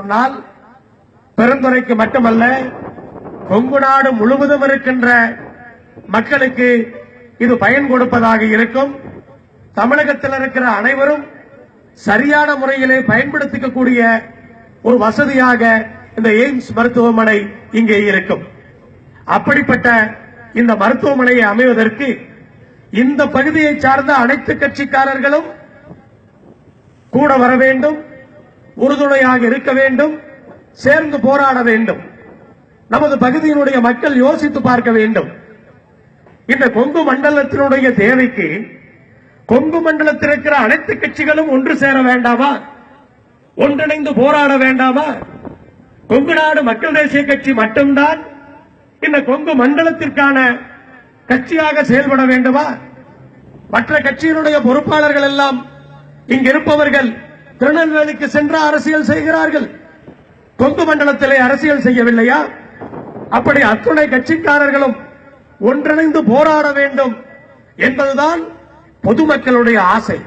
சொன்னால் பெருந்துறைக்கு மட்டுமல்ல கொங்கு நாடு முழுவதும் இருக்கின்ற மக்களுக்கு இது பயன் கொடுப்பதாக இருக்கும். தமிழகத்தில் இருக்கிற அனைவரும் சரியான முறையிலே பயன்படுத்திக்கக்கூடிய ஒரு வசதியாக இந்த எய்ம்ஸ் மருத்துவமனை இங்கே இருக்கும். அப்படிப்பட்ட இந்த மருத்துவமனையை அமைவதற்கு இந்த பகுதியை சார்ந்த அனைத்து கட்சிக்காரர்களும் கூட வர வேண்டும். உறுதுணையாக இருக்க வேண்டும் சேர்ந்து போராட வேண்டும். நமது பகுதியினுடைய மக்கள் யோசித்து பார்க்க வேண்டும். இந்த கொங்கு மண்டலத்தினுடைய தேவைக்கு கொங்கு மண்டலத்தில் இருக்கிற அனைத்து கட்சிகளும் ஒன்று சேர வேண்டாமா? ஒன்றிணைந்து போராட வேண்டாமா? கொங்கு நாடு மக்கள் தேசிய கட்சி மட்டும்தான் இந்த கொங்கு மண்டலத்திற்கான கட்சியாக செயல்பட வேண்டுமா? மற்ற கட்சியினுடைய பொறுப்பாளர்கள் எல்லாம் இங்கிருப்பவர்கள் திருநெல்வேலிக்கு சென்று அரசியல் செய்கிறார்கள். கொங்கு மண்டலத்திலே அரசியல் செய்யவில்லையா? அப்படி அத்துணை கட்சிக்காரர்களும் ஒன்றிணைந்து போராட வேண்டும் என்பதுதான் பொதுமக்களுடைய ஆசை.